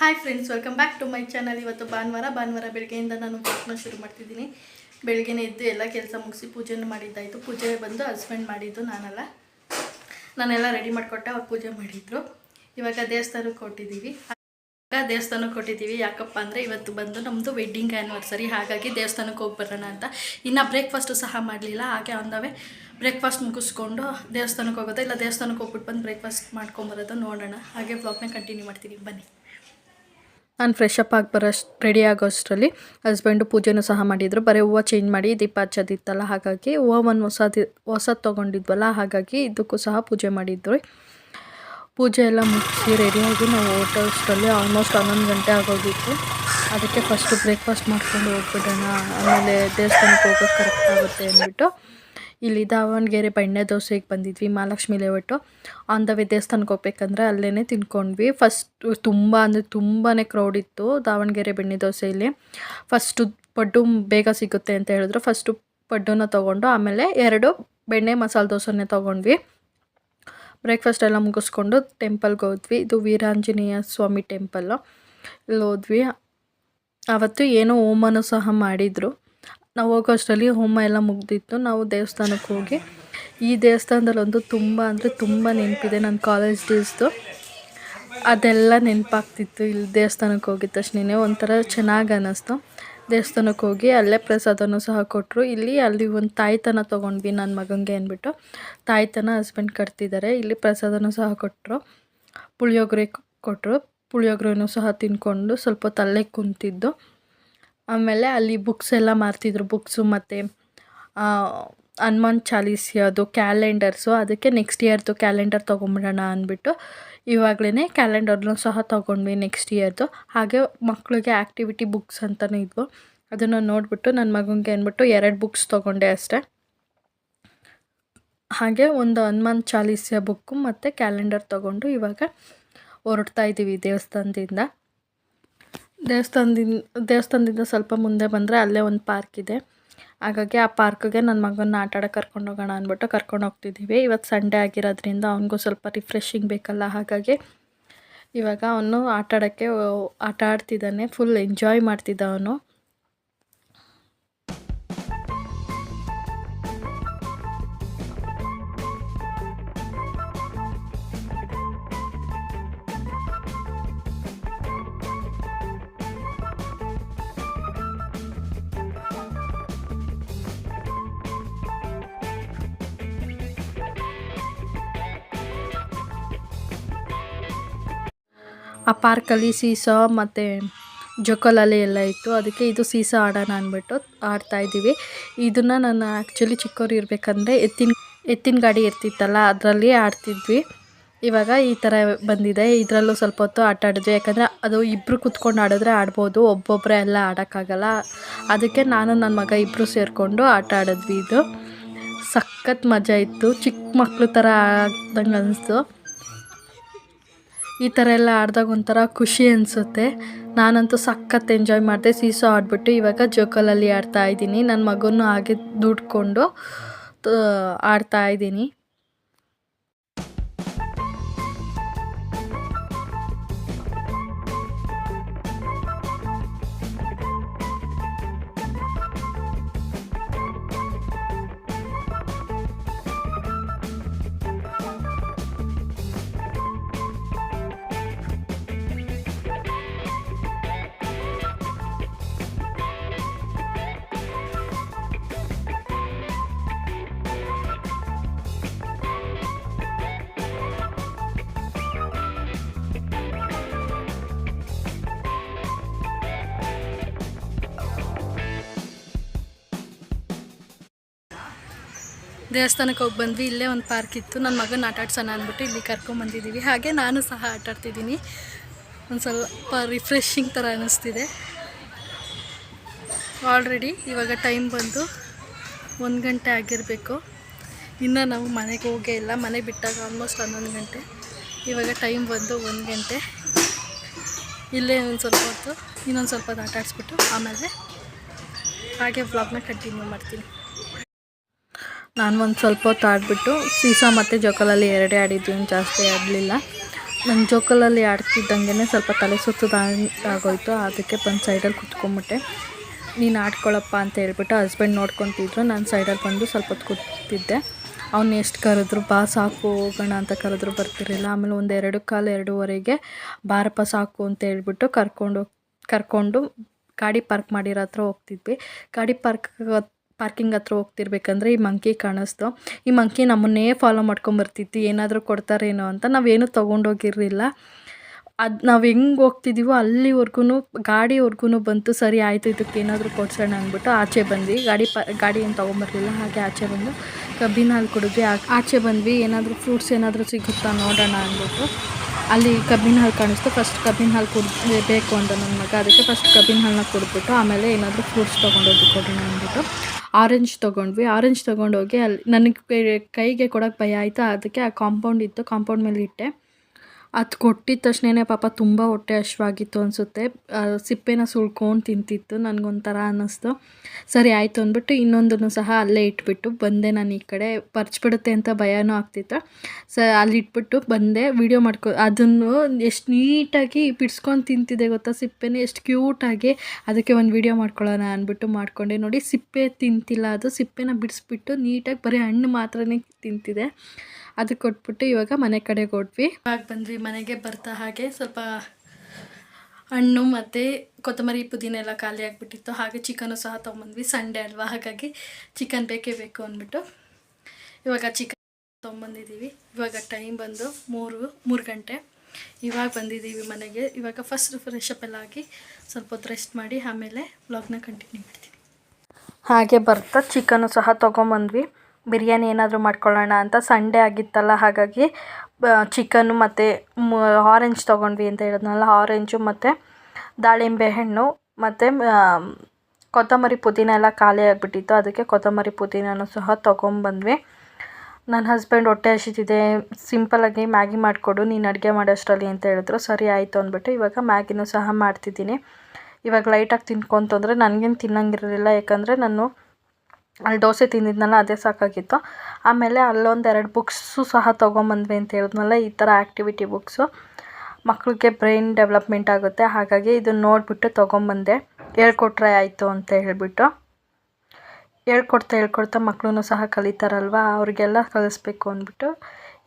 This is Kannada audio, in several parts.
Hi friends welcome back to my channel ಇವತ್ತು ಭಾನುವಾರ ಭಾನುವಾರ ಬೆಳಗ್ಗೆಯಿಂದ ನಾನು ಶುರು ಮಾಡ್ತಿದ್ದೀನಿ. ಬೆಳಗ್ಗೆನೇ ಎದ್ದು ಎಲ್ಲ ಕೆಲಸ ಮುಗಿಸಿ ಪೂಜೆನ ಮಾಡಿದ್ದಾಯಿತು. ಪೂಜೆ ಬಂದು ಹಸ್ಬೆಂಡ್ ಮಾಡಿದ್ದು ನಾನಲ್ಲ. ನಾನೆಲ್ಲ ರೆಡಿ ಮಾಡಿಕೊಟ್ಟೆ ಅವ್ರು ಪೂಜೆ ಮಾಡಿದ್ರು. ಇವಾಗ ದೇವಸ್ಥಾನಕ್ಕೆ ಕೊಟ್ಟಿದ್ದೀವಿ ಇವಾಗ ದೇವಸ್ಥಾನಕ್ಕೆ ಕೊಟ್ಟಿದ್ದೀವಿ ಯಾಕಪ್ಪ ಅಂದರೆ ಇವತ್ತು ಬಂದು ನಮ್ಮದು ವೆಡ್ಡಿಂಗ್ ಆ್ಯನಿವರ್ಸರಿ ಹಾಗಾಗಿ ದೇವಸ್ಥಾನಕ್ಕೆ ಹೋಗಿ ಬರೋಣ ಅಂತ. ಇನ್ನು ಬ್ರೇಕ್ಫಾಸ್ಟು ಸಹ ಮಾಡಲಿಲ್ಲ. ಹಾಗೆ ಅಂದವೇ ಬ್ರೇಕ್ಫಾಸ್ಟ್ ಮುಗಿಸ್ಕೊಂಡು ದೇವಸ್ಥಾನಕ್ಕೆ ಹೋಗೋದು. ಇಲ್ಲ, ದೇವಸ್ಥಾನಕ್ಕೆ ಹೋಗ್ಬಿಟ್ಟು ಬಂದು ಬ್ರೇಕ್ಫಾಸ್ಟ್ ಮಾಡ್ಕೊಂಬರೋದು ನೋಡೋಣ. ಹಾಗೆ ಬ್ಲಾಗ್ನ ಕಂಟಿನ್ಯೂ ಮಾಡ್ತೀನಿ. ಬನ್ನಿ. ನಾನು ಫ್ರೆಶ್ ಅಪ್ ಆಗಿ ಬರೋಷ್ಟು ರೆಡಿ ಆಗೋಷ್ಟರಲ್ಲಿ ಹಸ್ಬೆಂಡು ಪೂಜೆನೂ ಸಹ ಮಾಡಿದರು. ಬರೀ ಹೂವು ಚೇಂಜ್ ಮಾಡಿ ದೀಪ ಹಚ್ಚೋದಿತ್ತಲ್ಲ, ಹಾಗಾಗಿ ಹೂವು ಒಂದು ಹೊಸದು ಹೊಸದು ತೊಗೊಂಡಿದ್ವಲ್ಲ, ಹಾಗಾಗಿ ಇದಕ್ಕೂ ಸಹ ಪೂಜೆ ಮಾಡಿದ್ರು. ಪೂಜೆ ಎಲ್ಲ ಮುಗಿಸಿ ರೆಡಿಯಾಗಿ ನಾವು ಹೋಟೆಲ್ಸ್ಟಲ್ಲಿ ಆಲ್ಮೋಸ್ಟ್ ಹನ್ನೊಂದು ಗಂಟೆ ಆಗೋಗಿತ್ತು. ಅದಕ್ಕೆ ಫಸ್ಟು ಬ್ರೇಕ್ಫಾಸ್ಟ್ ಮಾಡ್ಕೊಂಡು ಹೋಗ್ಬಿಡೋಣ. ಆಮೇಲೆ ದೇವಸ್ಥಾನಕ್ಕೆ ಹೋಗೋದು ಕರೆಕ್ಟ್ ಆಗುತ್ತೆ ಅಂದ್ಬಿಟ್ಟು. ಇಲ್ಲಿ ದಾವಣಗೆರೆ ಬೆಣ್ಣೆ ದೋಸೆಗೆ ಬಂದಿದ್ವಿ, Mahalakshmi layout. On the way ದೇವಸ್ಥಾನಕ್ಕೆ ಹೋಗ್ಬೇಕಂದ್ರೆ ಅಲ್ಲೇ ತಿನ್ಕೊಂಡ್ವಿ. ಫಸ್ಟ್ ತುಂಬ ಅಂದರೆ ತುಂಬಾ ಕ್ರೌಡ್ ಇತ್ತು ದಾವಣಗೆರೆ ಬೆಣ್ಣೆ ದೋಸೆಯಲ್ಲಿ. ಫಸ್ಟು ಪಡ್ಡು ಬೇಗ ಸಿಗುತ್ತೆ ಅಂತ ಹೇಳಿದ್ರು. ಫಸ್ಟು ಪಡ್ಡುನ ತೊಗೊಂಡು ಆಮೇಲೆ ಎರಡು ಬೆಣ್ಣೆ ಮಸಾಲೆ ದೋಸೆನೇ ತೊಗೊಂಡ್ವಿ. ಬ್ರೇಕ್ಫಾಸ್ಟ್ ಎಲ್ಲ ಮುಗಿಸ್ಕೊಂಡು ಟೆಂಪಲ್ಗೆ ಹೋದ್ವಿ. ಇದು ವೀರಾಂಜನೇಯ ಸ್ವಾಮಿ ಟೆಂಪಲ್ಲು ಇಲ್ಲಿ ಹೋದ್ವಿ. ಆವತ್ತು ಏನೋ ಹೋಮನೂ ಸಹ ಮಾಡಿದರು. ನಾವು ಹೋಗೋ ಅಷ್ಟರಲ್ಲಿ ಹೋಮ ಎಲ್ಲ ಮುಗ್ದಿತ್ತು. ನಾವು ದೇವಸ್ಥಾನಕ್ಕೆ ಹೋಗಿ, ಈ ದೇವಸ್ಥಾನದಲ್ಲೊಂದು ತುಂಬ ಅಂದರೆ ತುಂಬ ನೆನಪಿದೆ ನನ್ನ ಕಾಲೇಜ್ ಡೇಸ್ದು ಅದೆಲ್ಲ ನೆನಪಾಗ್ತಿತ್ತು. ಇಲ್ಲಿ ದೇವಸ್ಥಾನಕ್ಕೆ ಹೋಗಿದ್ದ ತಕ್ಷಣ ಒಂಥರ ಚೆನ್ನಾಗಿ ಅನ್ನಿಸ್ತು. ದೇವಸ್ಥಾನಕ್ಕೆ ಹೋಗಿ ಅಲ್ಲೇ ಪ್ರಸಾದನೂ ಸಹ ಕೊಟ್ಟರು ಇಲ್ಲಿ ಅಲ್ಲಿ ಒಂದು ತಾಯ್ತನ ತೊಗೊಂಡ್ವಿ ನನ್ನ ಮಗನಿಗೆ ಅಂದ್ಬಿಟ್ಟು. ತಾಯ್ತನ ಹಸ್ಬೆಂಡ್ ಕಟ್ತಿದ್ದಾರೆ ಇಲ್ಲಿ ಪ್ರಸಾದನೂ ಸಹ ಕೊಟ್ಟರು ಪುಳಿಯೋಗರೆ ಕೊಟ್ಟರು ಪುಳಿಯೋಗರೆನೂ ಸಹ ತಿನ್ಕೊಂಡು ಸ್ವಲ್ಪ ತಲೆ ಕುಂತಿದ್ದು. ಆಮೇಲೆ ಅಲ್ಲಿ ಬುಕ್ಸ್ ಎಲ್ಲ ಮಾರ್ತಿದ್ರು ಬುಕ್ಸು ಮತ್ತು ಹನುಮಾನ್ ಚಾಲೀಸ್ಯದು ಕ್ಯಾಲೆಂಡರ್ಸು ಅದಕ್ಕೆ ನೆಕ್ಸ್ಟ್ ಇಯರ್ದು ಕ್ಯಾಲೆಂಡರ್ ತೊಗೊಂಬಿಡೋಣ ಅಂದ್ಬಿಟ್ಟು ಇವಾಗಲೇ ಕ್ಯಾಲೆಂಡರ್ನು ಸಹ ತೊಗೊಂಡ್ವಿ ನೆಕ್ಸ್ಟ್ ಇಯರ್ದು ಹಾಗೆ ಮಕ್ಕಳಿಗೆ ಆ್ಯಕ್ಟಿವಿಟಿ ಬುಕ್ಸ್ ಅಂತಲೂ ಇದ್ವು. ಅದನ್ನು ನೋಡಿಬಿಟ್ಟು ನನ್ನ ಮಗನಿಗೆ ಅಂದ್ಬಿಟ್ಟು ಎರಡು ಬುಕ್ಸ್ ತೊಗೊಂಡೆ ಅಷ್ಟೇ. ಹಾಗೆ ಒಂದು ಹನುಮಾನ್ ಚಾಲೀಸಿಯ ಬುಕ್ಕು ಮತ್ತು ಕ್ಯಾಲೆಂಡರ್ ತೊಗೊಂಡು ಇವಾಗ ಹೊರಡ್ತಾ ಇದ್ದೀವಿ ದೇವಸ್ಥಾನದಿಂದ. ದೇವಸ್ಥಾನದಿಂದ ದೇವಸ್ಥಾನದಿಂದ ಸ್ವಲ್ಪ ಮುಂದೆ ಬಂದರೆ ಅಲ್ಲೇ ಒಂದು ಪಾರ್ಕ್ ಇದೆ. ಹಾಗಾಗಿ ಆ ಪಾರ್ಕ್ಗೆ ನನ್ನ ಮಗನ ಆಟ ಆಡೋಕೆ ಕರ್ಕೊಂಡು ಹೋಗೋಣ ಅಂದ್ಬಿಟ್ಟು ಕರ್ಕೊಂಡು ಹೋಗ್ತಿದ್ದೀವಿ. ಇವತ್ತು ಸಂಡೇ ಆಗಿರೋದ್ರಿಂದ ಅವನಿಗೂ ಸ್ವಲ್ಪ ರಿಫ್ರೆಶಿಂಗ್ ಬೇಕಲ್ಲ, ಹಾಗಾಗಿ ಇವಾಗ ಅವನು ಆಟ ಆಡೋಕ್ಕೆ ಆಟ ಆಡ್ತಿದ್ದಾನೆ ಫುಲ್ ಎಂಜಾಯ್ ಮಾಡ್ತಿದ್ದ ಅವನು. ಆ ಪಾರ್ಕಲ್ಲಿ ಸೀಸಾ ಮತ್ತು ಜೋಕಾಲಲ್ಲಿ ಎಲ್ಲ ಇತ್ತು. ಅದಕ್ಕೆ ಇದು ಸೀಸಾ ಆಡೋಣ ಅಂದ್ಬಿಟ್ಟು ಆಡ್ತಾಯಿದ್ದೀವಿ ಇದನ್ನು ನಾನು ಆ್ಯಕ್ಚುಲಿ ಚಿಕ್ಕವ್ರು ಇರಬೇಕಂದ್ರೆ ಎತ್ತಿನ ಎತ್ತಿನ ಗಾಡಿ ಇರ್ತಿತ್ತಲ್ಲ, ಅದರಲ್ಲಿ ಆಡ್ತಿದ್ವಿ. ಇವಾಗ ಈ ಥರ ಬಂದಿದೆ. ಇದರಲ್ಲೂ ಸ್ವಲ್ಪ ಹೊತ್ತು ಆಟ ಆಡಿದ್ವಿ ಯಾಕಂದರೆ ಅದು ಇಬ್ಬರು ಕೂತ್ಕೊಂಡು ಆಡಿದ್ರೆ ಆಡ್ಬೋದು. ಒಬ್ಬೊಬ್ಬರೇ ಎಲ್ಲ ಆಡೋಕ್ಕಾಗಲ್ಲ. ಅದಕ್ಕೆ ನಾನು ನನ್ನ ಮಗ ಇಬ್ಬರು ಸೇರಿಕೊಂಡು ಆಟ ಆಡಿದ್ವಿ ಇದು. ಸಖತ್ ಮಜಾ ಇತ್ತು. ಚಿಕ್ಕ ಮಕ್ಕಳು ಥರ ಆಗ್ದಂಗೆ ಅನಿಸ್ತು. ಈ ಥರ ಎಲ್ಲ ಆಡಿದಾಗ ಒಂಥರ ಖುಷಿ ಅನಿಸುತ್ತೆ. ನಾನಂತೂ ಸಖತ್ ಎಂಜಾಯ್ ಮಾಡಿದೆ. ಸೀಸೋ ಆಡಿಬಿಟ್ಟು ಇವಾಗ ಜೋಕಾಲಲ್ಲಿ ಆಡ್ತಾ ಇದ್ದೀನಿ. ನನ್ನ ಮಗನೂ ಹಾಗೆ ದುಡ್ಕೊಂಡು ಆಡ್ತಾ ಇದ್ದೀನಿ. ದೇವಸ್ಥಾನಕ್ಕೆ ಹೋಗಿ ಬಂದ್ವಿ. ಇಲ್ಲೇ ಒಂದು ಪಾರ್ಕ್ ಇತ್ತು. ನನ್ನ ಮಗನ ಆಟ ಆಡ್ಸೋಣ ಅಂದ್ಬಿಟ್ಟು ಇಲ್ಲಿ ಕರ್ಕೊಂಬಂದಿದ್ದೀವಿ ಹಾಗೆ ನಾನು ಸಹ ಆಟ ಆಡ್ತಿದ್ದೀನಿ. ಒಂದು ಸ್ವಲ್ಪ ರಿಫ್ರೆಶಿಂಗ್ ಥರ ಅನ್ನಿಸ್ತಿದೆ ಆಲ್ರೆಡಿ ಇವಾಗ ಟೈಮ್ ಬಂದು ಒಂದು ಗಂಟೆ ಆಗಿರಬೇಕು. ಇನ್ನು ನಾವು ಮನೆಗೆ ಹೋಗೇ ಇಲ್ಲ. ಮನೆ ಬಿಟ್ಟಾಗ ಆಲ್ಮೋಸ್ಟ್ ಹನ್ನೊಂದು ಗಂಟೆ. ಇವಾಗ ಟೈಮ್ ಬಂದು ಒಂದು ಗಂಟೆ. ಇಲ್ಲೇ ಒಂದು ಸ್ವಲ್ಪ ಹೊತ್ತು ಇನ್ನೊಂದು ಸ್ವಲ್ಪ ಆಟ ಆಡಿಸ್ಬಿಟ್ಟು ಆಮೇಲೆ ಹಾಗೆ ವ್ಲಾಗ್ನ ಕಂಟಿನ್ಯೂ ಮಾಡ್ತೀನಿ. ನಾನು ಒಂದು ಸ್ವಲ್ಪ ಹೊತ್ತು ಆಡಿಬಿಟ್ಟು ಸೀಸಾ ಮತ್ತು ಜೋಕಾಲಲ್ಲಿ ಎರಡೇ ಆಡಿದ್ದೀನಿ ಜಾಸ್ತಿ ಆಡಲಿಲ್ಲ. ನಾನು ಜೋಕಲಲ್ಲಿ ಆಡ್ತಿದ್ದಂಗೆ ಸ್ವಲ್ಪ ತಲೆ ಸುತ್ತದ ಆಗೋಯ್ತು, ಅದಕ್ಕೆ ಬಂದು ಸೈಡಲ್ಲಿ ಕುತ್ಕೊಂಬಿಟ್ಟೆ. ನೀನು ಆಡ್ಕೊಳಪ್ಪ ಅಂತ ಹೇಳ್ಬಿಟ್ಟು ಹಸ್ಬೆಂಡ್ ನೋಡ್ಕೊತಿದ್ರು, ನಾನು ಸೈಡಲ್ಲಿ ಬಂದು ಸ್ವಲ್ಪ ಹೊತ್ತು ಕೂತಿದ್ದೆ ಅವ್ನು ಎಷ್ಟು ಕರೆದ್ರು, ಬಾ, ಸಾಕು, ಹೋಗೋಣ ಅಂತ ಕರೆದ್ರು ಬರ್ತಿರಲಿಲ್ಲ. ಆಮೇಲೆ ಒಂದು ಎರಡು ಕಾಲು ಎರಡೂವರೆಗೆ, ಬಾರಪ್ಪ, ಸಾಕು ಅಂತ ಹೇಳ್ಬಿಟ್ಟು ಕರ್ಕೊಂಡು ಕರ್ಕೊಂಡು ಗಾಡಿ ಪಾರ್ಕ್ ಮಾಡಿರೋ ಹತ್ರ ಹೋಗ್ತಿದ್ವಿ. ಗಾಡಿ ಪಾರ್ಕ್ ಪಾರ್ಕಿಂಗ್ ಹತ್ರ ಹೋಗ್ತಿರ್ಬೇಕಂದ್ರೆ ಈ ಮಂಕಿ ಕಾಣಿಸ್ತು. ಈ ಮಂಕಿ ನಮ್ಮನ್ನೇ ಫಾಲೋ ಮಾಡ್ಕೊಂಬರ್ತಿತ್ತು. ಏನಾದರೂ ಕೊಡ್ತಾರೇನೋ ಅಂತ ನಾವೇನು ತೊಗೊಂಡೋಗಿರಲಿಲ್ಲ. ಅದು ನಾವು ಹೆಂಗೆ ಹೋಗ್ತಿದ್ದೀವೋ ಅಲ್ಲಿವರೆಗೂ ಗಾಡಿವರೆಗೂ ಬಂತು, ಸರಿ ಆಯಿತು, ಇದಕ್ಕೆ ಏನಾದರೂ ಕೊಡ್ಸೋಣ ಅಂದ್ಬಿಟ್ಟು ಆಚೆ ಬಂದ್ವಿ. ಗಾಡಿ ಪ ಗಾಡಿ ಏನು ತೊಗೊಂಬರ್ಲಿಲ್ಲ, ಹಾಗೆ ಆಚೆ ಬಂದು ಕಬ್ಬಿನ ಹಾಲು ಕುಡಿದ್ವಿ. ಆಚೆ ಬಂದ್ವಿ, ಏನಾದರೂ ಫ್ರೂಟ್ಸ್ ಏನಾದರೂ ಸಿಗುತ್ತಾ ನೋಡೋಣ ಅಂದ್ಬಿಟ್ಟು. ಅಲ್ಲಿ ಕಬ್ಬಿನ ಹಾಲು ಕಾಣಿಸ್ತು. ಫಸ್ಟ್ ಕಬ್ಬಿನ ಹಾಲು ಕುಡಿ ಬೇಕು ಅಂತ ನನ್ನ ಮಗ, ಅದಕ್ಕೆ ಫಸ್ಟ್ ಕಬ್ಬಿನ ಹಾಲನ್ನ ಕುಡಿದ್ಬಿಟ್ಟು ಆಮೇಲೆ ಏನಾದರೂ ಫ್ರೂಟ್ಸ್ ತೊಗೊಂಡೋಗಿ ಕೊಡೋಣ ಅಂದ್ಬಿಟ್ಟು. ಆರೆಂಜ್ ತೊಗೊಂಡ್ವಿ. ಆರೆಂಜ್ ತೊಗೊಂಡೋಗಿ ಅಲ್ಲಿ ನನಗೆ ಕೈಗೆ ಕೊಡೋಕ್ಕೆ ಭಯ ಆಯಿತು. ಅದಕ್ಕೆ ಆ ಕಾಂಪೌಂಡ್ ಇತ್ತು. ಕಾಂಪೌಂಡ್ ಮೇಲೆ ಇಟ್ಟೆ. ಅದು ಕೊಟ್ಟಿದ ತಕ್ಷಣನೇ ಪಾಪ ತುಂಬ ಹೊಟ್ಟೆ ಹಶ್ವಾಗಿತ್ತು ಅನಿಸುತ್ತೆ. ಸಿಪ್ಪೆನ ಸುಳ್ಕೊಂಡು ತಿಂತಿತ್ತು, ನನಗೊಂಥರ ಅನ್ನಿಸ್ತು. ಸರಿ, ಆಯಿತು ಅಂದ್ಬಿಟ್ಟು ಇನ್ನೊಂದನ್ನು ಸಹ ಅಲ್ಲೇ ಇಟ್ಬಿಟ್ಟು ಬಂದೆ ನಾನು ಈ ಕಡೆ. ಪರ್ಚ್ಬಿಡುತ್ತೆ ಅಂತ ಭಯನೂ ಆಗ್ತಿತ್ತು. ಸ, ಅಲ್ಲಿ ಇಟ್ಬಿಟ್ಟು ಬಂದೆ. ವೀಡಿಯೋ ಮಾಡ್ಕೊ, ಅದನ್ನು ಎಷ್ಟು ನೀಟಾಗಿ ಬಿಡ್ಸ್ಕೊಂಡು ತಿಂತಿದೆ ಗೊತ್ತಾ ಸಿಪ್ಪೆನ? ಎಷ್ಟು ಕ್ಯೂಟಾಗಿ ಅದಕ್ಕೆ ಒಂದು ವೀಡಿಯೋ ಮಾಡ್ಕೊಳ್ಳೋಣ ಅಂದ್ಬಿಟ್ಟು ಮಾಡಿಕೊಂಡೆ. ನೋಡಿ, ಸಿಪ್ಪೆ ತಿಂತಿಲ್ಲ ಅದು. ಸಿಪ್ಪೆನ ಬಿಡಿಸ್ಬಿಟ್ಟು ನೀಟಾಗಿ ಬರೀ ಹಣ್ಣು ಮಾತ್ರನೇ ತಿಂತಿದೆ. ಅದು ಕೊಟ್ಬಿಟ್ಟು ಇವಾಗ ಮನೆ ಕಡೆಗೆ ಹೊಟ್ವಿ ಇವಾಗ ಬಂದ್ವಿ ಮನೆಗೆ ಬರ್ತಾ ಹಾಗೆ ಸ್ವಲ್ಪ ಹಣ್ಣು ಮತ್ತು ಕೊತ್ತಂಬರಿ ಪುದೀನ ಎಲ್ಲ ಖಾಲಿ ಆಗಿಬಿಟ್ಟಿತ್ತು. ಹಾಗೆ ಚಿಕನು ಸಹ ತೊಗೊಂಬಂದ್ವಿ. ಸಂಡೇ ಅಲ್ವಾ? ಹಾಗಾಗಿ ಚಿಕನ್ ಬೇಕೇ ಬೇಕು ಅಂದ್ಬಿಟ್ಟು ಇವಾಗ ಚಿಕನ್ ತೊಗೊಂಬಂದಿದ್ದೀವಿ. ಇವಾಗ ಟೈಮ್ ಬಂದು ಮೂರು ಮೂರು ಗಂಟೆ. ಇವಾಗ ಬಂದಿದ್ದೀವಿ ಮನೆಗೆ. ಇವಾಗ ಫಸ್ಟ್ ಫ್ರೆಶ್ ಅಪ್ ಎಲ್ಲ ಆಗಿ ಸ್ವಲ್ಪ ಹೊತ್ತು ರೆಸ್ಟ್ ಮಾಡಿ ಆಮೇಲೆ ವ್ಲಾಗ್ನ ಕಂಟಿನ್ಯೂ ಮಾಡ್ತೀನಿ. ಹಾಗೆ ಬರ್ತಾ ಚಿಕನು ಸಹ ತೊಗೊಂಬಂದ್ವಿ. ಬಿರಿಯಾನಿ ಏನಾದರೂ ಮಾಡ್ಕೊಳ್ಳೋಣ ಅಂತ ಸಂಡೇ ಆಗಿತ್ತಲ್ಲ, ಹಾಗಾಗಿ ಚಿಕನ್ನು ಮತ್ತು ಆರೆಂಜ್ ತೊಗೊಂಡ್ವಿ ಅಂತ ಹೇಳಿದ್ನಲ್ಲ ಆರೆಂಜು ಮತ್ತು ದಾಳಿಂಬೆ ಹಣ್ಣು ಮತ್ತು ಕೊತ್ತಂಬರಿ ಪುದೀನ ಎಲ್ಲ ಖಾಲಿ ಆಗಿಬಿಟ್ಟಿತ್ತು, ಅದಕ್ಕೆ ಕೊತ್ತಂಬರಿ ಪುದೀನನೂ ಸಹ ತೊಗೊಂಬಂದ್ವಿ ನನ್ನ ಹಸ್ಬೆಂಡ್ ಹೊಟ್ಟೆ ಹಸಿತಿದೆ ಸಿಂಪಲಾಗಿ ಮ್ಯಾಗಿ ಮಾಡಿಕೊಡು, ನೀನು ಅಡುಗೆ ಮಾಡೋಷ್ಟರಲ್ಲಿ ಅಂತ ಹೇಳಿದ್ರು. ಸರಿ, ಆಯಿತು ಅಂದ್ಬಿಟ್ಟು ಇವಾಗ ಮ್ಯಾಗಿನೂ ಸಹ ಮಾಡ್ತಿದ್ದೀನಿ. ಇವಾಗ ಲೈಟಾಗಿ ತಿನ್ಕೊಂತಂದರೆ ನನಗೇನು ತಿನ್ನಂಗಿರಲಿಲ್ಲ, ಯಾಕಂದರೆ ನಾನು ಅಲ್ಲಿ ದೋಸೆ ತಿಂದಿದ್ನಲ್ಲ, ಅದೇ ಸಾಕಾಗಿತ್ತು. ಆಮೇಲೆ ಅಲ್ಲೊಂದು ಎರಡು ಬುಕ್ಸು ಸಹ ತೊಗೊಂಬಂದ್ವಿ ಅಂತ ಹೇಳಿದ್ನಲ್ಲ, ಈ ಥರ ಆ್ಯಕ್ಟಿವಿಟಿ ಬುಕ್ಸು ಮಕ್ಕಳಿಗೆ ಬ್ರೈನ್ ಡೆವಲಪ್ಮೆಂಟ್ ಆಗುತ್ತೆ, ಹಾಗಾಗಿ ಇದನ್ನು ನೋಡಿಬಿಟ್ಟು ತೊಗೊಂಬಂದೆ. ಹೇಳ್ಕೊಟ್ರೆ ಆಯಿತು ಅಂತ ಹೇಳಿಬಿಟ್ಟು. ಹೇಳ್ಕೊಡ್ತಾ ಹೇಳ್ಕೊಡ್ತಾ ಮಕ್ಕಳೂ ಸಹ ಕಲಿತಾರಲ್ವ, ಅವ್ರಿಗೆಲ್ಲ ಕಲಿಸ್ಬೇಕು ಅಂದ್ಬಿಟ್ಟು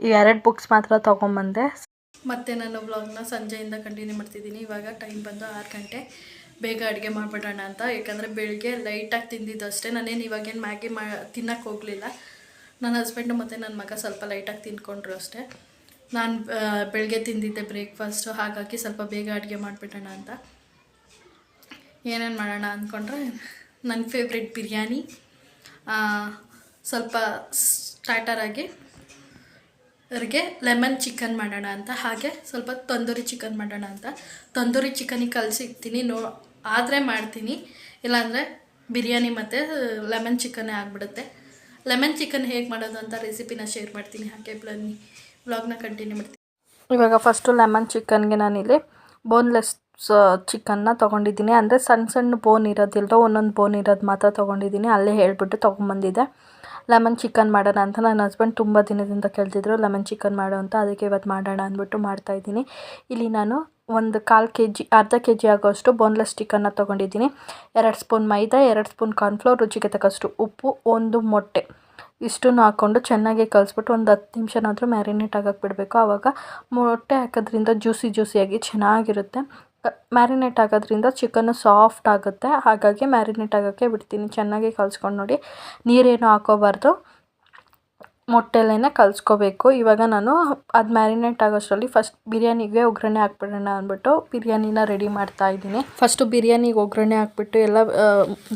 ಈ ಎರಡು ಬುಕ್ಸ್ ಮಾತ್ರ ತೊಗೊಂಬಂದೆ. ಮತ್ತು ನಾನು ಬ್ಲಾಗ್ನ ಸಂಜೆಯಿಂದ ಕಂಟಿನ್ಯೂ ಮಾಡ್ತಿದ್ದೀನಿ. ಇವಾಗ ಟೈಮ್ ಬಂದು ಆರು ಗಂಟೆ. ಬೇಗ ಅಡುಗೆ ಮಾಡಿಬಿಡೋಣ ಅಂತ. ಯಾಕಂದರೆ ಬೆಳಗ್ಗೆ ಲೈಟಾಗಿ ತಿಂದಿದ್ದು ಅಷ್ಟೇ ನಾನೇನು ಇವಾಗೇನು ಮ್ಯಾಗಿ ಮಾ ತಿನ್ನಕ್ಕೆ ಹೋಗಲಿಲ್ಲ. ನನ್ನ ಹಸ್ಬೆಂಡು ಮತ್ತು ನನ್ನ ಮಗ ಸ್ವಲ್ಪ ಲೈಟಾಗಿ ತಿಂದ್ಕೊಂಡ್ರು ಅಷ್ಟೇ. ನಾನು ಬೆಳಗ್ಗೆ ತಿಂದಿದ್ದೆ ಬ್ರೇಕ್ಫಾಸ್ಟು ಹಾಗಾಗಿ ಸ್ವಲ್ಪ ಬೇಗ ಅಡುಗೆ ಮಾಡಿಬಿಡೋಣ ಅಂತ. ಏನೇನು ಮಾಡೋಣ ಅಂದ್ಕೊಂಡ್ರೆ ನನ್ನ ಫೇವ್ರೆಟ್ ಬಿರಿಯಾನಿ. ಸ್ವಲ್ಪ ಸ್ಟಾರ್ಟರಾಗಿ ಅವ್ರಿಗೆ ಲೆಮನ್ ಚಿಕನ್ ಮಾಡೋಣ ಅಂತ, ಹಾಗೆ ಸ್ವಲ್ಪ ತಂದೂರಿ ಚಿಕನ್ ಮಾಡೋಣ ಅಂತ. ತಂದೂರಿ ಚಿಕನಿಗೆ ಕಲಸಿಕ್ತೀನಿ ನೋ, ಆದರೆ ಮಾಡ್ತೀನಿ. ಇಲ್ಲಾಂದರೆ ಬಿರಿಯಾನಿ ಮತ್ತು ಲೆಮನ್ ಚಿಕನ್ನೇ ಆಗಿಬಿಡುತ್ತೆ. ಲೆಮನ್ ಚಿಕನ್ ಹೇಗೆ ಮಾಡೋದು ಅಂತ ರೆಸಿಪಿನ ಶೇರ್ ಮಾಡ್ತೀನಿ, ಹಾಗೆ ಬನ್ನಿ. ವ್ಲಾಗ್ನ ಕಂಟಿನ್ಯೂ ಮಾಡ್ತೀನಿ. ಇವಾಗ ಫಸ್ಟು ಲೆಮನ್ ಚಿಕನ್ಗೆ ನಾನಿಲ್ಲಿ ಬೋನ್ಲೆಸ್ ಚಿಕನ್ನ ತೊಗೊಂಡಿದ್ದೀನಿ. ಅಂದರೆ ಸಣ್ಣ ಸಣ್ಣ ಬೋನ್ ಇರೋದಿಲ್ಲ ಒಂದೊಂದು ಬೋನ್ ಇರೋದು ಮಾತ್ರ ತೊಗೊಂಡಿದ್ದೀನಿ. ಅಲ್ಲೇ ಹೇಳಿಬಿಟ್ಟು ತೊಗೊಂಬಂದಿದ್ದೆ. ಲೆಮನ್ ಚಿಕನ್ ಮಾಡೋಣ ಅಂತ ನನ್ನ ಹಸ್ಬೆಂಡ್ ತುಂಬ ದಿನದಿಂದ ಕೇಳ್ತಿದ್ರು, ಲೆಮನ್ ಚಿಕನ್ ಮಾಡು ಅಂತ, ಅದಕ್ಕೆ ಇವತ್ತು ಮಾಡೋಣ ಅಂದ್ಬಿಟ್ಟು ಮಾಡ್ತಾಯಿದ್ದೀನಿ ಇಲ್ಲಿ ನಾನು ಒಂದು ಕಾಲು ಕೆ ಜಿ ಅರ್ಧ ಕೆ ಜಿ ಆಗೋಷ್ಟು ಬೋನ್ಲೆಸ್ ಚಿಕನ್ನ ತೊಗೊಂಡಿದ್ದೀನಿ. ಎರಡು ಸ್ಪೂನ್ ಮೈದಾ, ಎರಡು ಸ್ಪೂನ್ ಕಾರ್ನ್ಫ್ಲೋರ್ ರುಚಿಗೆ ತಕ್ಕಷ್ಟು ಉಪ್ಪು, ಒಂದು ಮೊಟ್ಟೆ. ಇಷ್ಟನ್ನು ಹಾಕ್ಕೊಂಡು ಚೆನ್ನಾಗಿ ಕಲಿಸ್ಬಿಟ್ಟು ಒಂದು ಹತ್ತು ನಿಮಿಷನಾದರೂ ಮ್ಯಾರಿನೇಟ್ ಆಗಕ್ಕೆ ಬಿಡಬೇಕು. ಆವಾಗ ಮೊಟ್ಟೆ ಹಾಕೋದ್ರಿಂದ ಜ್ಯೂಸಿ ಜ್ಯೂಸಿಯಾಗಿ ಚೆನ್ನಾಗಿರುತ್ತೆ. ಮ್ಯಾರಿನೇಟ್ ಆಗೋದ್ರಿಂದ ಚಿಕನ್ನು ಸಾಫ್ಟ್ ಆಗುತ್ತೆ. ಹಾಗಾಗಿ ಮ್ಯಾರಿನೇಟ್ ಆಗೋಕ್ಕೆ ಬಿಡ್ತೀನಿ. ಚೆನ್ನಾಗಿ ಕಲಿಸ್ಕೊಂಡು ನೋಡಿ. ನೀರೇನು ಹಾಕೋಬಾರ್ದು. ಮೊಟ್ಟೆಲೇನೆ ಕಲಿಸ್ಕೋಬೇಕು. ಇವಾಗ ನಾನು ಅದು ಮ್ಯಾರಿನೇಟ್ ಆಗೋಷ್ಟರಲ್ಲಿ ಫಸ್ಟ್ ಬಿರಿಯಾನಿಗೆ ಒಗ್ಗರಣೆ ಹಾಕ್ಬಿಡೋಣ ಅಂದ್ಬಿಟ್ಟು ಬಿರಿಯಾನಿನ ರೆಡಿ ಮಾಡ್ತಾ ಇದ್ದೀನಿ. ಫಸ್ಟು ಬಿರಿಯಾನಿಗೆ ಒಗ್ಗರಣೆ ಹಾಕ್ಬಿಟ್ಟು ಎಲ್ಲ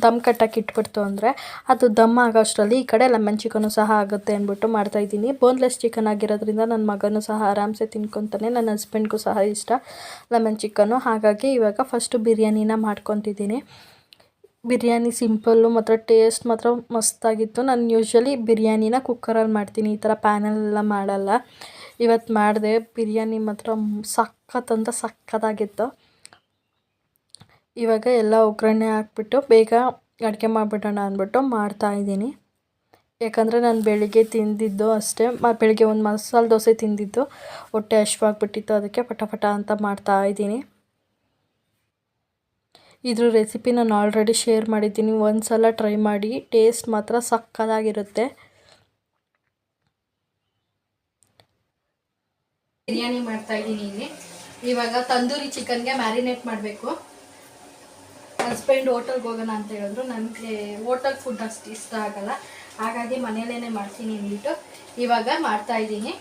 ದಮ್ ಕಟ್ಟಕ್ಕೆ ಇಟ್ಬಿಡ್ತು ಅಂದರೆ ಅದು ದಮ್ ಆಗೋಷ್ಟರಲ್ಲಿ ಈ ಕಡೆ ಲೆಮನ್ ಚಿಕನು ಸಹ ಆಗುತ್ತೆ ಅಂದ್ಬಿಟ್ಟು ಮಾಡ್ತಾ ಇದ್ದೀನಿ. ಬೋನ್ಲೆಸ್ ಚಿಕನ್ ಆಗಿರೋದ್ರಿಂದ ನನ್ನ ಮಗನೂ ಸಹ ಆರಾಮ್ಸೆ ತಿನ್ಕೊತಾನೆ. ನನ್ನ ಹಸ್ಬೆಂಡ್ಗೂ ಸಹ ಇಷ್ಟ ಲೆಮನ್ ಚಿಕನು. ಹಾಗಾಗಿ ಇವಾಗ ಫಸ್ಟು ಬಿರಿಯಾನಿನ ಮಾಡ್ಕೊತಿದ್ದೀನಿ. ಬಿರಿಯಾನಿ ಸಿಂಪಲ್ಲು ಮಾತ್ರ, ಟೇಸ್ಟ್ ಮಾತ್ರ ಮಸ್ತಾಗಿತ್ತು. ನಾನು ಯೂಶ್ವಲಿ ಬಿರಿಯಾನಿನ ಕುಕ್ಕರಲ್ಲಿ ಮಾಡ್ತೀನಿ. ಈ ಥರ ಪ್ಯಾನಲ್ಲೆಲ್ಲ ಮಾಡಲ್ಲ. ಇವತ್ತು ಮಾಡಿದೆ. ಬಿರಿಯಾನಿ ಮಾತ್ರ ಸಖತ್ ಅಂತ ಸಖತ್ತಾಗಿತ್ತು. ಇವಾಗ ಎಲ್ಲ ಒಗ್ಗರಣೆ ಹಾಕ್ಬಿಟ್ಟು ಬೇಗ ಅಡುಗೆ ಮಾಡಿಬಿಡೋಣ ಅಂದ್ಬಿಟ್ಟು ಮಾಡ್ತಾಯಿದ್ದೀನಿ ಯಾಕಂದರೆ ನಾನು ಬೆಳಿಗ್ಗೆ ತಿಂದಿದ್ದು ಅಷ್ಟೇ. ಮ, ಬೆಳಿಗ್ಗೆ ಒಂದು ಮಸಾಲೆ ದೋಸೆ ತಿಂದಿದ್ದು. ಹೊಟ್ಟೆ ಹಶ್ವಾಗಿಬಿಟ್ಟಿತ್ತು ಅದಕ್ಕೆ ಪಟ ಪಟ ಅಂತ ಮಾಡ್ತಾ ಇದ್ದೀನಿ. ಇದ್ರ ರೆಸಿಪಿ ನಾನು ಆಲ್ರೆಡಿ ಶೇರ್ ಮಾಡಿದ್ದೀನಿ. ಒಂದು ಸಲ ಟ್ರೈ ಮಾಡಿ ಟೇಸ್ಟ್ ಮಾತ್ರ ಸಕ್ಕದಾಗಿರುತ್ತೆ. ಬಿರಿಯಾನಿ ಮಾಡ್ತಾ ಇದ್ದೀನಿ. ಇಲ್ಲಿ ಇವಾಗ ತಂದೂರಿ ಚಿಕನ್ಗೆ ಮ್ಯಾರಿನೇಟ್ ಮಾಡಬೇಕು. ಹಸ್ಬೆಂಡ್ ಹೋಟೆಲ್ಗೆ ಹೋಗೋಣ ಅಂತ ಹೇಳಿದ್ರು. ನನಗೆ ಹೋಟೆಲ್ ಫುಡ್ ಅಷ್ಟು ಇಷ್ಟ ಆಗಲ್ಲ. ಹಾಗಾಗಿ ಮನೇಲೇ ಮಾಡ್ತೀನಿ ಅಂದ್ಬಿಟ್ಟು ಇವಾಗ ಮಾಡ್ತಾ ಇದ್ದೀನಿ.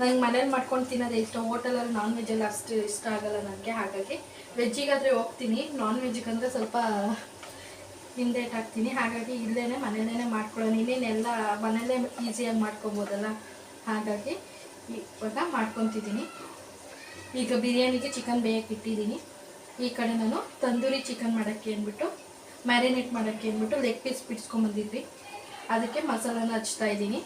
ನಂಗೆ ಮನೇಲಿ ಮಾಡ್ಕೊಂಡು ತಿನ್ನೋದೇ ಇಷ್ಟ. ಹೋಟೆಲಲ್ಲಿ ನಾನ್ ವೆಜ್ಜಲ್ಲಿ ಅಷ್ಟು ಇಷ್ಟ ಆಗಲ್ಲ ನನಗೆ ಹಾಗಾಗಿ ವೆಜ್ಜಿಗಾದರೆ ಹೋಗ್ತೀನಿ. ನಾನ್ ವೆಜ್ಜಿಗಂದರೆ ಸ್ವಲ್ಪ ಹಿಂದೇಟ್ ಹಾಕ್ತೀನಿ ಹಾಗಾಗಿ ಇಲ್ಲೇ ಮನೇಲೇ ಮಾಡ್ಕೊಳ್ಳೋಣ. ಇನ್ನೇನೆಲ್ಲ ಮನೇಲೇ ಈಸಿಯಾಗಿ ಮಾಡ್ಕೊಬೋದಲ್ಲ? ಹಾಗಾಗಿ ಇವಾಗ ಮಾಡ್ಕೊತಿದ್ದೀನಿ. ಈಗ ಬಿರಿಯಾನಿಗೆ ಚಿಕನ್ ಬೇಯಕ್ಕೆ ಇಟ್ಟಿದ್ದೀನಿ. ಈ ಕಡೆ ನಾನು ತಂದೂರಿ ಚಿಕನ್ ಮಾಡೋಕ್ಕೆ ಅಂದ್ಬಿಟ್ಟು ಮ್ಯಾರಿನೇಟ್ ಮಾಡೋಕ್ಕೆ ಅಂದ್ಬಿಟ್ಟು ಲೆಗ್ ಪೀಸ್ ಬಿಡಿಸ್ಕೊಂಬಂದಿದ್ವಿ. ಅದಕ್ಕೆ ಮಸಾಲನ ಹಚ್ತಾ ಇದ್ದೀನಿ.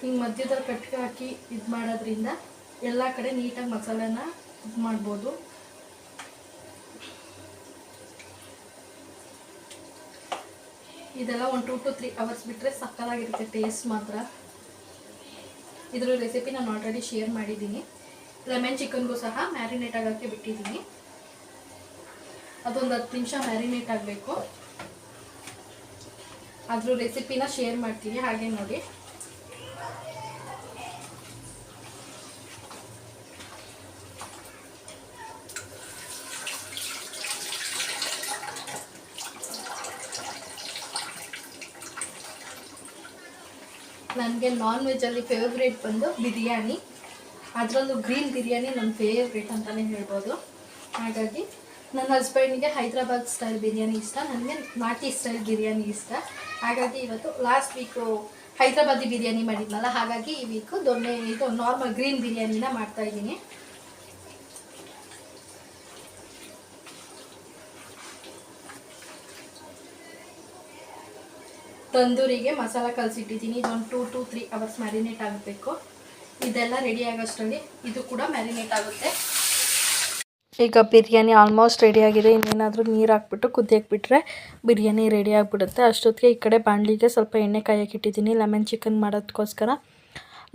ಹಿಂಗೆ ಮಧ್ಯದಲ್ಲಿ ಕಟ್ಗೆ ಹಾಕಿ ಇದು ಮಾಡೋದ್ರಿಂದ ಎಲ್ಲ ಕಡೆ ನೀಟಾಗಿ ಮಸಾಲೆನ ಇದು ಮಾಡ್ಬೋದು. ಇದೆಲ್ಲ one two to three hours ಬಿಟ್ಟರೆ ಸಕ್ಕಲಾಗಿರುತ್ತೆ ಟೇಸ್ಟ್ ಮಾತ್ರ. ಇದ್ರ ರೆಸಿಪಿ ನಾನು ಆಲ್ರೆಡಿ ಶೇರ್ ಮಾಡಿದ್ದೀನಿ. ಲೆಮನ್ ಚಿಕನ್ಗೂ ಸಹ ಮ್ಯಾರಿನೇಟ್ ಆಗೋಕ್ಕೆ ಬಿಟ್ಟಿದ್ದೀನಿ. ಅದೊಂದು ಹತ್ತು ನಿಮಿಷ ಮ್ಯಾರಿನೇಟ್ ಆಗಬೇಕು. ಅದ್ರ ರೆಸಿಪಿನ ಶೇರ್ ಮಾಡ್ತೀನಿ, ಹಾಗೆ ನೋಡಿ. ನನಗೆ ನಾನ್ ವೆಜ್ಜಲ್ಲಿ ಫೇವ್ರೇಟ್ ಬಂದು ಬಿರಿಯಾನಿ. ಅದರಲ್ಲೂ ಗ್ರೀನ್ ಬಿರಿಯಾನಿ ನನ್ನ ಫೇವ್ರೇಟ್ ಅಂತಲೇ ಹೇಳ್ಬೋದು. ಹಾಗಾಗಿ ನನ್ನ ಹಸ್ಬೆಂಡ್ಗೆ ಹೈದ್ರಾಬಾದ್ ಸ್ಟೈಲ್ ಬಿರಿಯಾನಿ ಇಷ್ಟ, ನನಗೆ ನಾಟಿ ಸ್ಟೈಲ್ ಬಿರಿಯಾನಿ ಇಷ್ಟ. ಹಾಗಾಗಿ ಇವತ್ತು ಲಾಸ್ಟ್ ವೀಕು ಹೈದ್ರಾಬಾದಿ ಬಿರಿಯಾನಿ ಮಾಡಿದ್ನಲ್ಲ, ಹಾಗಾಗಿ ಈ ವೀಕು ದೊಣ್ಣೆ, ಇದು ನಾರ್ಮಲ್ ಗ್ರೀನ್ ಬಿರಿಯಾನಿನ ಮಾಡ್ತಾ ತಂದೂರಿಗೆ ಮಸಾಲ ಕಲಸಿಟ್ಟಿದ್ದೀನಿ. ಇದೊಂದು two to three hours marinate ಆಗಬೇಕು. ಇದೆಲ್ಲ ರೆಡಿ ಆಗೋಷ್ಟರಲ್ಲಿ ಇದು ಕೂಡ ಮ್ಯಾರಿನೇಟ್ ಆಗುತ್ತೆ. ಈಗ ಬಿರಿಯಾನಿ ಆಲ್ಮೋಸ್ಟ್ ರೆಡಿ ಆಗಿದೆ. ಇನ್ನೇನಾದರೂ ನೀರು ಹಾಕ್ಬಿಟ್ಟು ಕುದಿಯಕ್ಕೆ ಬಿಟ್ಟರೆ ಬಿರಿಯಾನಿ ರೆಡಿ ಆಗಿಬಿಡುತ್ತೆ. ಅಷ್ಟೊತ್ತಿಗೆ ಈ ಕಡೆ ಬಾಣಲಿಗೆ ಸ್ವಲ್ಪ ಎಣ್ಣೆ ಕಾಯಕ್ಕೆ ಇಟ್ಟಿದ್ದೀನಿ. ಲೆಮನ್ ಚಿಕನ್ ಮಾಡೋದಕ್ಕೋಸ್ಕರ.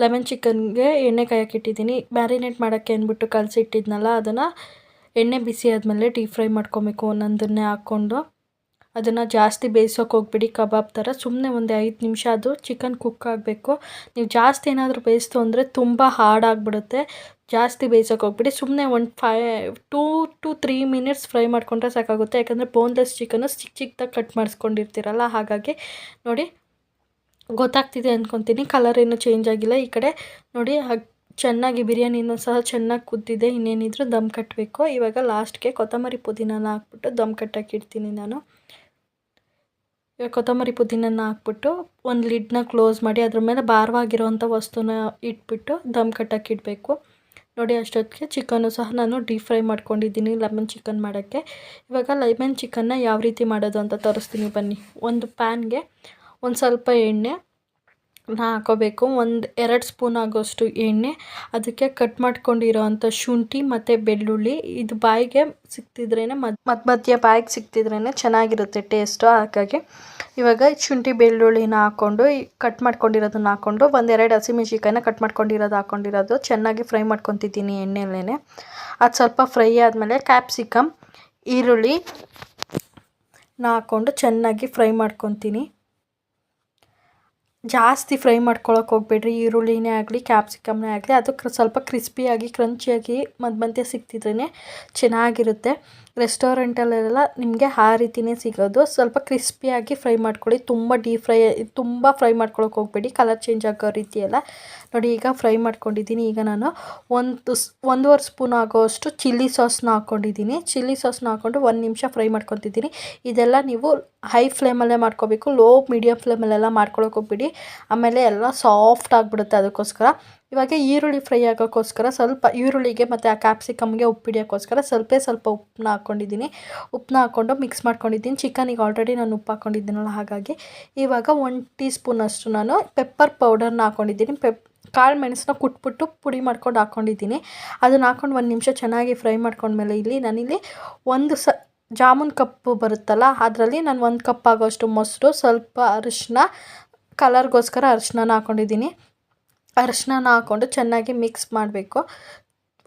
ಲೆಮನ್ ಚಿಕನ್ಗೆ ಎಣ್ಣೆ ಕಾಯಕ್ಕೆ ಇಟ್ಟಿದ್ದೀನಿ. ಮ್ಯಾರಿನೇಟ್ ಮಾಡೋಕ್ಕೆ ಅಂದ್ಬಿಟ್ಟು ಕಲಸಿಟ್ಟಿದ್ನಲ್ಲ, ಅದನ್ನು ಎಣ್ಣೆ ಬಿಸಿ ಆದಮೇಲೆ ಡೀಪ್ ಫ್ರೈ ಮಾಡ್ಕೊಬೇಕು ಒಂದೊಂದನ್ನೇ ಹಾಕ್ಕೊಂಡು. ಅದನ್ನು ಜಾಸ್ತಿ ಬೇಯಿಸೋಕೆ ಹೋಗ್ಬಿಡಿ, ಕಬಾಬ್ ಥರ ಸುಮ್ಮನೆ ಒಂದು ಐದು ನಿಮಿಷ ಅದು ಚಿಕನ್ ಕುಕ್ ಆಗಬೇಕು. ನೀವು ಜಾಸ್ತಿ ಏನಾದರೂ ಬೇಯಿಸ್ತು ಅಂದರೆ ತುಂಬ ಹಾರ್ಡಾಗ್ಬಿಡುತ್ತೆ ಜಾಸ್ತಿ ಬೇಯಿಸೋಕೆ ಹೋಗ್ಬಿಡಿ. ಸುಮ್ಮನೆ ಒಂದು five two to three minutes fry ಮಾಡಿಕೊಂಡ್ರೆ ಸಾಕಾಗುತ್ತೆ. ಯಾಕಂದರೆ ಬೋನ್ಲೆಸ್ ಚಿಕನ್ನು ಚಿಕ್ಕ ಚಿಕ್ಕದಾಗಿ ಕಟ್ ಮಾಡಿಸ್ಕೊಂಡಿರ್ತೀರಲ್ಲ, ಹಾಗಾಗಿ ನೋಡಿ ಗೊತ್ತಾಗ್ತಿದೆ ಅಂದ್ಕೊತೀನಿ ಕಲರ್ ಏನೂ ಚೇಂಜ್ ಆಗಿಲ್ಲ ಈ ಕಡೆ. ನೋಡಿ ಚೆನ್ನಾಗಿ ಬಿರಿಯಾನಿನೂ ಸಹ ಚೆನ್ನಾಗಿ ಕುದ್ದಿದೆ. ಇನ್ನೇನಿದ್ರು ದಮ್ ಕಟ್ಟಬೇಕು ಇವಾಗ ಲಾಸ್ಟ್ಗೆ ಕೊತ್ತಂಬರಿ ಪುದೀನನ ಹಾಕ್ಬಿಟ್ಟು ದಮ್ ಕಟ್ಟಾಕಿಡ್ತೀನಿ ನಾನು. ಕೊತ್ತಂಬರಿ ಪುದೀನನ ಹಾಕ್ಬಿಟ್ಟು ಒಂದು ಲಿಡ್ನ ಕ್ಲೋಸ್ ಮಾಡಿ ಅದ್ರ ಮೇಲೆ ಭಾರವಾಗಿರೋವಂಥ ವಸ್ತುನ ಇಟ್ಬಿಟ್ಟು ದಮ್ ಕಟ್ಟಕ್ಕೆ ಇಡಬೇಕು. ನೋಡಿ, ಅಷ್ಟೊತ್ತಿಗೆ ಚಿಕನ್ನು ಸಹ ನಾನು ಡೀಪ್ ಫ್ರೈ ಮಾಡ್ಕೊಂಡಿದ್ದೀನಿ ಲೆಮನ್ ಚಿಕನ್ ಮಾಡೋಕ್ಕೆ. ಇವಾಗ ಲೆಮನ್ ಚಿಕನ್ನ ಯಾವ ರೀತಿ ಮಾಡೋದು ಅಂತ ತೋರಿಸ್ತೀನಿ ಬನ್ನಿ. ಒಂದು ಪ್ಯಾನ್ಗೆ ಒಂದು ಸ್ವಲ್ಪ ಎಣ್ಣೆ ಹಾಕೋಬೇಕು. ಒಂದು ಎರಡು ಸ್ಪೂನ್ ಆಗೋಷ್ಟು ಎಣ್ಣೆ, ಅದಕ್ಕೆ ಕಟ್ ಮಾಡ್ಕೊಂಡಿರೋ ಅಂಥ ಶುಂಠಿ ಮತ್ತು ಬೆಳ್ಳುಳ್ಳಿ. ಇದು ಬಾಯಿಗೆ ಸಿಕ್ತಿದ್ರೇ ಮಧ್ಯ ಮಧ್ಯ ಬಾಯಿಗೆ ಸಿಕ್ತಿದ್ರೇ ಚೆನ್ನಾಗಿರುತ್ತೆ ಟೇಸ್ಟು ಹಾಗಾಗಿ ಇವಾಗ ಶುಂಠಿ ಬೆಳ್ಳುಳ್ಳಿನ ಹಾಕ್ಕೊಂಡು ಕಟ್ ಮಾಡ್ಕೊಂಡಿರೋದನ್ನ ಹಾಕ್ಕೊಂಡು ಒಂದೆರಡು ಹಸಿಮೆಣ್ಸಿಕಾಯಿನ ಕಟ್ ಮಾಡ್ಕೊಂಡಿರೋದು ಹಾಕ್ಕೊಂಡಿರೋದು ಚೆನ್ನಾಗಿ ಫ್ರೈ ಮಾಡ್ಕೊತಿದ್ದೀನಿ ಎಣ್ಣೆಲೇ ಅದು ಸ್ವಲ್ಪ ಫ್ರೈ ಆದಮೇಲೆ ಕ್ಯಾಪ್ಸಿಕಮ್ ಈರುಳ್ಳಿ ನಾ ಹಾಕ್ಕೊಂಡು ಚೆನ್ನಾಗಿ ಫ್ರೈ ಮಾಡ್ಕೊತೀನಿ. ಜಾಸ್ತಿ ಫ್ರೈ ಮಾಡ್ಕೊಳಕ್ಕೆ ಹೋಗ್ಬೇಡ್ರಿ. ಈರುಳ್ಳಿನೇ ಆಗಲಿ ಕ್ಯಾಪ್ಸಿಕಮ್ನೇ ಆಗಲಿ ಅದು ಸ್ವಲ್ಪ ಕ್ರಿಸ್ಪಿಯಾಗಿ ಕ್ರಂಚಿಯಾಗಿ ಮಧ್ಯ ಮಧ್ಯ ಸಿಕ್ತಿದ್ರೇ ಚೆನ್ನಾಗಿರುತ್ತೆ. ರೆಸ್ಟೋರೆಂಟಲ್ಲೆಲ್ಲ ನಿಮಗೆ ಆ ರೀತಿಯೇ ಸಿಗೋದು. ಸ್ವಲ್ಪ ಕ್ರಿಸ್ಪಿಯಾಗಿ ಫ್ರೈ ಮಾಡ್ಕೊಳ್ಳಿ. ತುಂಬ ಡೀಪ್ ಫ್ರೈ, ತುಂಬ ಫ್ರೈ ಮಾಡ್ಕೊಳಕ್ಕೆ ಹೋಗಬೇಡಿ. ಕಲರ್ ಚೇಂಜ್ ಆಗೋ ರೀತಿಯೆಲ್ಲ ನೋಡಿ, ಈಗ ಫ್ರೈ ಮಾಡ್ಕೊಂಡಿದ್ದೀನಿ. ಈಗ ನಾನು ಒಂದು ಒಂದೂವರೆ ಸ್ಪೂನ್ ಆಗೋಷ್ಟು ಚಿಲ್ಲಿ ಸಾಸ್ನ ಹಾಕ್ಕೊಂಡಿದ್ದೀನಿ. ಚಿಲ್ಲಿ ಸಾಸ್ನ ಹಾಕ್ಕೊಂಡು ಒಂದು ನಿಮಿಷ ಫ್ರೈ ಮಾಡ್ಕೊತಿದ್ದೀನಿ. ಇದೆಲ್ಲ ನೀವು ಹೈ ಫ್ಲೇಮಲ್ಲೇ ಮಾಡ್ಕೋಬೇಕು. ಲೋ ಮೀಡಿಯಮ್ ಫ್ಲೇಮಲ್ಲೆಲ್ಲ ಮಾಡ್ಕೊಳಕ್ಕೆ ಹೋಗ್ಬಿಡಿ. ಆಮೇಲೆ ಎಲ್ಲ ಸಾಫ್ಟ್ ಆಗಿಬಿಡುತ್ತೆ ಅದಕ್ಕೋಸ್ಕರ. ಇವಾಗ ಈರುಳ್ಳಿ ಫ್ರೈ ಆಗೋಕ್ಕೋಸ್ಕರ ಸ್ವಲ್ಪ ಈರುಳ್ಳಿಗೆ ಮತ್ತು ಆ ಕ್ಯಾಪ್ಸಿಕಮ್ಗೆ ಉಪ್ಪು ಹಿಡಿಯೋಕ್ಕೋಸ್ಕರ ಸ್ವಲ್ಪ ಸ್ವಲ್ಪ ಉಪ್ಪನ್ನ ಹಾಕ್ಕೊಂಡಿದ್ದೀನಿ. ಉಪ್ಪನ್ನ ಹಾಕ್ಕೊಂಡು ಮಿಕ್ಸ್ ಮಾಡ್ಕೊಂಡಿದ್ದೀನಿ. ಚಿಕನಿಗೆ ಆಲ್ರೆಡಿ ನಾನು ಉಪ್ಪು ಹಾಕ್ಕೊಂಡಿದ್ದೀನಲ್ಲ ಹಾಗಾಗಿ ಇವಾಗ ಒನ್ ಟೀ ಸ್ಪೂನಷ್ಟು ನಾನು ಪೆಪ್ಪರ್ ಪೌಡರ್ನ ಹಾಕ್ಕೊಂಡಿದ್ದೀನಿ. ಪೆಪ್ ಕಾಳು ಮೆಣಸನ್ನ ಕುಟ್ಬಿಟ್ಟು ಪುಡಿ ಮಾಡ್ಕೊಂಡು ಹಾಕ್ಕೊಂಡಿದ್ದೀನಿ. ಅದನ್ನ ಹಾಕ್ಕೊಂಡು ಒಂದು ನಿಮಿಷ ಚೆನ್ನಾಗಿ ಫ್ರೈ ಮಾಡ್ಕೊಂಡ್ಮೇಲೆ ಇಲ್ಲಿ ನಾನಿಲ್ಲಿ ಒಂದು ಸ ಜಾಮೂನ್ ಕಪ್ಪು ಬರುತ್ತಲ್ಲ ಅದರಲ್ಲಿ ನಾನು ಒಂದು ಕಪ್ ಆಗೋಷ್ಟು ಮೊಸರು, ಸ್ವಲ್ಪ ಅರಿಶಿನ ಕಲರ್ಗೋಸ್ಕರ ಅರಿಶಿನ ಹಾಕ್ಕೊಂಡಿದ್ದೀನಿ. ಅರಿಶಿನ ಹಾಕ್ಕೊಂಡು ಚೆನ್ನಾಗಿ ಮಿಕ್ಸ್ ಮಾಡಬೇಕು.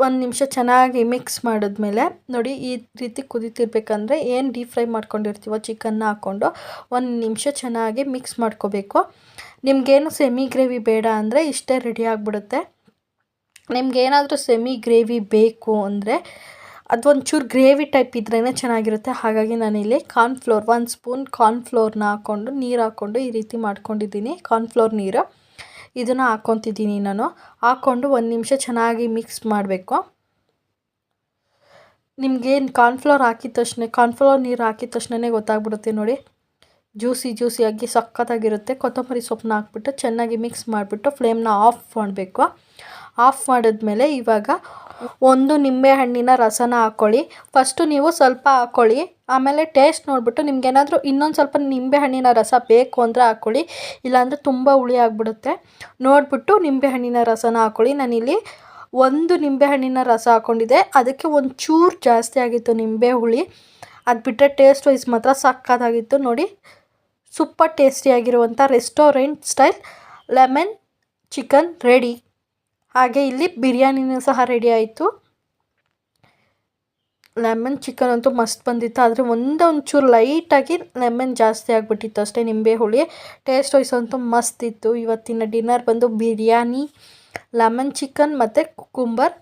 ಒಂದು ನಿಮಿಷ ಚೆನ್ನಾಗಿ ಮಿಕ್ಸ್ ಮಾಡಿದ್ಮೇಲೆ ನೋಡಿ ಈ ರೀತಿ ಕುದೀತಿರ್ಬೇಕಂದ್ರೆ ಏನು ಡೀಪ್ ಫ್ರೈ ಮಾಡ್ಕೊಂಡಿರ್ತೀವೋ ಚಿಕನ್ನ ಹಾಕ್ಕೊಂಡು ಒಂದು ನಿಮಿಷ ಚೆನ್ನಾಗಿ ಮಿಕ್ಸ್ ಮಾಡ್ಕೋಬೇಕು. ನಿಮಗೇನು ಸೆಮಿ ಗ್ರೇವಿ ಬೇಡ ಅಂದರೆ ಇಷ್ಟೇ ರೆಡಿ ಆಗಿಬಿಡುತ್ತೆ. ನಿಮ್ಗೇನಾದರೂ ಸೆಮಿ ಗ್ರೇವಿ ಬೇಕು ಅಂದರೆ ಅದು ಒಂಚೂರು ಗ್ರೇವಿ ಟೈಪ್ ಇದ್ರೇ ಚೆನ್ನಾಗಿರುತ್ತೆ. ಹಾಗಾಗಿ ನಾನಿಲ್ಲಿ ಕಾರ್ನ್ಫ್ಲೋರ್ ಒಂದು ಸ್ಪೂನ್ ಕಾರ್ನ್ಫ್ಲೋರ್ನ ಹಾಕ್ಕೊಂಡು ನೀರು ಹಾಕ್ಕೊಂಡು ಈ ರೀತಿ ಮಾಡ್ಕೊಂಡಿದ್ದೀನಿ. ಕಾರ್ನ್ಫ್ಲೋರ್ ನೀರು. ಇದನ್ನು ಹಾಕ್ಕೊತಿದ್ದೀನಿ ನಾನು. ಹಾಕ್ಕೊಂಡು ಒಂದು ನಿಮಿಷ ಚೆನ್ನಾಗಿ ಮಿಕ್ಸ್ ಮಾಡಬೇಕು. ನಿಮ್ಗೇನು ಕಾರ್ನ್ಫ್ಲೋರ್ ಹಾಕಿದ ತಕ್ಷಣ ಕಾರ್ನ್ಫ್ಲೋರ್ ನೀರು ಹಾಕಿದ ತಕ್ಷಣವೇ ಗೊತ್ತಾಗ್ಬಿಡುತ್ತೆ ನೋಡಿ. ಜ್ಯೂಸಿ ಜ್ಯೂಸಿಯಾಗಿ ಸಖತ್ತಾಗಿರುತ್ತೆ. ಕೊತ್ತಂಬರಿ ಸೊಪ್ಪನ್ನ ಹಾಕ್ಬಿಟ್ಟು ಚೆನ್ನಾಗಿ ಮಿಕ್ಸ್ ಮಾಡಿಬಿಟ್ಟು ಫ್ಲೇಮ್ನ ಆಫ್ ಮಾಡಬೇಕು. ಆಫ್ ಮಾಡಿದ್ಮೇಲೆ ಇವಾಗ ಒಂದು ನಿಂಬೆಹಣ್ಣಿನ ರಸನ ಹಾಕ್ಕೊಳ್ಳಿ ಫಸ್ಟು ನೀವು ಸ್ವಲ್ಪ ಹಾಕ್ಕೊಳ್ಳಿ ಆಮೇಲೆ ಟೇಸ್ಟ್ ನೋಡಿಬಿಟ್ಟು ನಿಮಗೇನಾದರೂ ಇನ್ನೊಂದು ಸ್ವಲ್ಪ ನಿಂಬೆಹಣ್ಣಿನ ರಸ ಬೇಕು ಅಂದರೆ ಹಾಕ್ಕೊಳ್ಳಿ ಇಲ್ಲಾಂದರೆ ತುಂಬ ಹುಳಿ ಆಗಿಬಿಡುತ್ತೆ. ನೋಡಿಬಿಟ್ಟು ನಿಂಬೆಹಣ್ಣಿನ ರಸನ ಹಾಕ್ಕೊಳ್ಳಿ ನಾನಿಲ್ಲಿ ಒಂದು ನಿಂಬೆಹಣ್ಣಿನ ರಸ ಹಾಕ್ಕೊಂಡಿದ್ದೆ ಅದಕ್ಕೆ ಒಂದು ಚೂರು ಜಾಸ್ತಿ ಆಗಿತ್ತು ನಿಂಬೆ ಹುಳಿ. ಅದು ಬಿಟ್ಟರೆ ಟೇಸ್ಟ್ ವೈಸ್ ಮಾತ್ರ ಸಕ್ಕತ್ತಾಗಿತ್ತು ನೋಡಿ, super ಟೇಸ್ಟಿಯಾಗಿರುವಂಥ restaurant style lemon chicken ready ಹಾಗೆ ಇಲ್ಲಿ ಬಿರಿಯಾನಿನೂ ಸಹ ರೆಡಿ ಆಯಿತು. ಲೆಮನ್ ಚಿಕನ್ ಅಂತೂ ಮಸ್ತ್ ಬಂದಿತ್ತು. ಆದರೆ ಒಂದೇ ಒಂಚೂರು ಲೈಟಾಗಿ ಲೆಮನ್ ಜಾಸ್ತಿ ಆಗಿಬಿಟ್ಟಿತ್ತು ಅಷ್ಟೇ ನಿಂಬೆ ಹುಳಿ. ಟೇಸ್ಟ್ ವೈಸ್ ಅಂತೂ ಮಸ್ತ್ ಇತ್ತು. ಇವತ್ತಿನ ಡಿನ್ನರ್ ಬಂದು ಬಿರಿಯಾನಿ ಲೆಮನ್ ಚಿಕನ್ ಮತ್ತು ಕುಕುಂಬರ್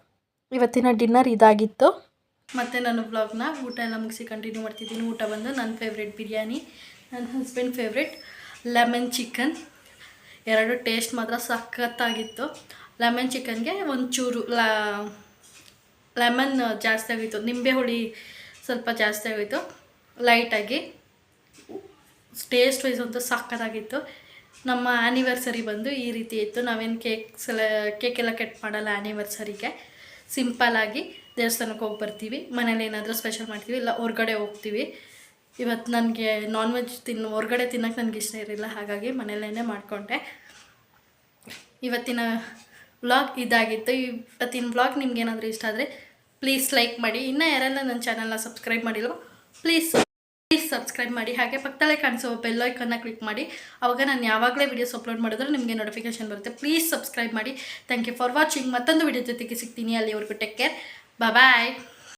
ಇವತ್ತಿನ ಡಿನ್ನರ್ ಇದಾಗಿತ್ತು. ಮತ್ತು ನಾನು ವ್ಲಾಗ್ನ ಊಟ ಎಲ್ಲ ಮುಗಿಸಿ ಕಂಟಿನ್ಯೂ ಮಾಡ್ತಿದ್ದೀನಿ. ಊಟ ಬಂದು ನನ್ನ ಫೇವ್ರೆಟ್ ಬಿರಿಯಾನಿ, ನನ್ನ ಹಸ್ಬೆಂಡ್ ಫೇವ್ರೆಟ್ ಲೆಮನ್ ಚಿಕನ್ ಎರಡು ಟೇಸ್ಟ್ ಮಾತ್ರ ಸಖತ್ತಾಗಿತ್ತು. ಲೆಮನ್ ಚಿಕನ್ಗೆ ಒಂಚೂರು ಲೆಮನ್ ಜಾಸ್ತಿ ಆಗೋಯಿತು. ನಿಂಬೆ ಹುಳಿ ಸ್ವಲ್ಪ ಜಾಸ್ತಿ ಆಗೋಯಿತು. ಲೈಟಾಗಿ ಟೇಸ್ಟ್ ವೈಸ್ ಅಂತೂ ಸಕ್ಕತ್ತಾಗಿತ್ತು. ನಮ್ಮ ಆ್ಯನಿವರ್ಸರಿ ಬಂದು ಈ ರೀತಿ ಇತ್ತು. ನಾವೇನು ಕೇಕ್ ಸಲ ಕೇಕೆಲ್ಲ ಕಟ್ ಮಾಡಲ್ಲ ಆ್ಯನಿವರ್ಸರಿಗೆ ಸಿಂಪಲ್ಲಾಗಿ ದೇವಸ್ಥಾನಕ್ಕೆ ಹೋಗಿ ಬರ್ತೀವಿ. ಮನೇಲಿ ಏನಾದರೂ ಸ್ಪೆಷಲ್ ಮಾಡ್ತೀವಿ. ಇಲ್ಲ, ಹೊರ್ಗಡೆ ಹೋಗ್ತೀವಿ. ಇವತ್ತು ನನಗೆ ನಾನ್ ವೆಜ್ ತಿನ್ನು ಹೊರ್ಗಡೆ ತಿನ್ನೋಕೆ ನನಗೆ ಇಷ್ಟ ಇರಲಿಲ್ಲ. ಹಾಗಾಗಿ ಮನೇಲೇ ಮಾಡಿಕೊಂಡೆ. ಇವತ್ತಿನ ವ್ಲಾಗ್ ಇದಾಗಿತ್ತು. ಇವತ್ತಿನ ಬ್ಲಾಗ್ ನಿಮ್ಗೆ ಏನಾದರೂ ಇಷ್ಟ ಆದರೆ ಪ್ಲೀಸ್ ಲೈಕ್ ಮಾಡಿ. ಇನ್ನೂ ಯಾರೆಲ್ಲ ನನ್ನ ಚಾನಲ್ನ ಸಬ್ಸ್ಕ್ರೈಬ್ ಮಾಡಿಲ್ವೋ ಪ್ಲೀಸ್ ಪ್ಲೀಸ್ ಸಬ್ಸ್ಕ್ರೈಬ್ ಮಾಡಿ. ಹಾಗೆ ಪಕ್ಕದಲ್ಲೇ ಕಾಣಿಸೋ ಬೆಲ್ ಐಕನ್ನ ಕ್ಲಿಕ್ ಮಾಡಿ. ಅವಾಗ ನಾನು ಯಾವಾಗಲೇ ವೀಡಿಯೋಸ್ ಅಪ್ಲೋಡ್ ಮಾಡಿದ್ರೆ ನಿಮಗೆ ನೋಟಿಫಿಕೇಶನ್ ಬರುತ್ತೆ. ಪ್ಲೀಸ್ ಸಬ್ಸ್ಕ್ರೈಬ್ ಮಾಡಿ. ಥ್ಯಾಂಕ್ ಯು ಫಾರ್ ವಾಚಿಂಗ್ ಮತ್ತೊಂದು ವಿಡಿಯೋ ಜೊತೆಗೆ ಸಿಗ್ತೀನಿ. ಅಲ್ಲಿವರೆಗೂ ಟೇಕ್ ಕೇರ್ ಬಾಯ್